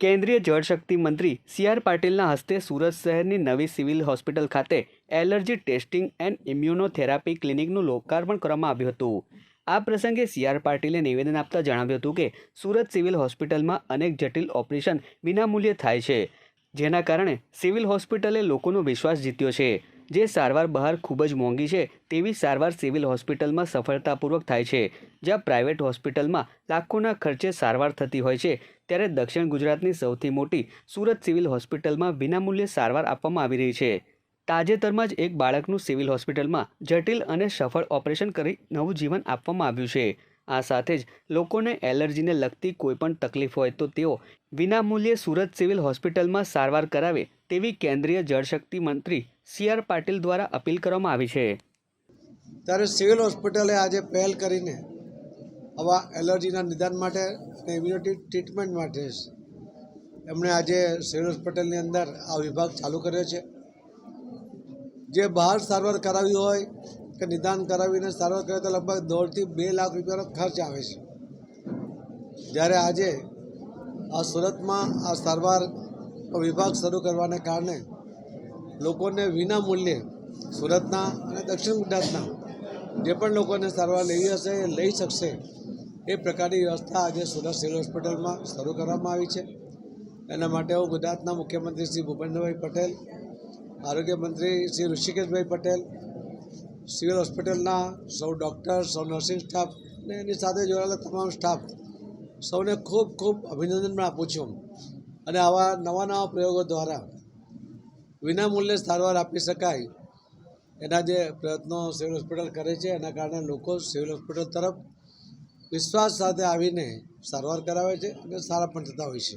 કેન્દ્રીય જળશક્તિ મંત્રી C R પાટીલના હસ્તે સુરત શહેરની નવી સિવિલ હોસ્પિટલ ખાતે એલર્જી ટેસ્ટિંગ એન્ડ ઇમ્યુનોથેરાપી ક્લિનિકનું લોકાર્પણ કરવામાં આવ્યું હતું. આ પ્રસંગે સી આર પાટીલે નિવેદન આપતા જણાવ્યું હતું કે, સુરત સિવિલ હોસ્પિટલમાં અનેક જટિલ ઓપરેશન વિનામૂલ્યે થાય છે, જેના કારણે સિવિલ હોસ્પિટલે લોકોનો વિશ્વાસ જીત્યો છે. જે સારવાર બહાર ખૂબ જ મોંઘી છે તેવી સારવાર સિવિલ હોસ્પિટલમાં સફળતાપૂર્વક થાય છે. જ્યાં પ્રાઇવેટ હોસ્પિટલમાં લાખોના ખર્ચે સારવાર થતી હોય છે, ત્યારે દક્ષિણ ગુજરાતની સૌથી મોટી સુરત સિવિલ હોસ્પિટલમાં વિનામૂલ્યે સારવાર આપવામાં આવી રહી છે. તાજેતરમાં જ એક બાળકનું સિવિલ હોસ્પિટલમાં જટિલ અને સફળ ઓપરેશન કરી નવું જીવન આપવામાં આવ્યું છે. આ સાથે જ લોકોને એલર્જીને લગતી કોઈપણ તકલીફ હોય તો તેઓ વિનામૂલ્યે સુરત સિવિલ હોસ્પિટલમાં સારવાર કરાવે તેવી કેન્દ્રીય જળશક્તિ મંત્રી સી આર પાટીલ દ્વારા અપીલ કરવામાં આવી છે. ત્યારે સિવિલ હોસ્પિટલે આજે પહેલ કરીને આવા એલર્જીના નિદાન માટે અને ઇમ્યુનિટી ટ્રીટમેન્ટ માટે એમણે આજે સિવિલ હોસ્પિટલની અંદર આ વિભાગ ચાલુ કર્યો છે. જે બહાર સારવાર કરાવી હોય કે નિદાન કરાવીને સારવાર કરે તો લગભગ દોઢથી બે લાખ રૂપિયાનો ખર્ચ આવે છે. જ્યારે આજે આ સુરતમાં આ સારવાર વિભાગ શરૂ કરવાને કારણે લોકોને વિના મૂલ્યે સુરતના અને દક્ષિણ ગુજરાતના જે પણ લોકોને સારવાર લેવી હશે એ લઈ શકશે, એ પ્રકારની વ્યવસ્થા આજે સુરત સિવિલ હોસ્પિટલમાં શરૂ કરવામાં આવી છે. એના માટે હું ગુજરાતના મુખ્યમંત્રી શ્રી ભૂપેન્દ્રભાઈ પટેલ, આરોગ્ય મંત્રી શ્રી ઋષિકેશભાઈ પટેલ, સિવિલ હોસ્પિટલના સૌ ડૉક્ટર, સૌ નર્સિંગ સ્ટાફ અને એની સાથે જોડાયેલા તમામ સ્ટાફ સૌને ખૂબ ખૂબ અભિનંદન પણ આપું છું. અને આવા નવા નવા પ્રયોગો દ્વારા વિનામૂલ્યે સારવાર આપી શકાય એના જે પ્રયત્નો સિવિલ હોસ્પિટલ કરે છે, એના કારણે લોકો સિવિલ હોસ્પિટલ તરફ વિશ્વાસ સાથે આવીને સારવાર કરાવે છે અને સારા પણ થતા હોય છે.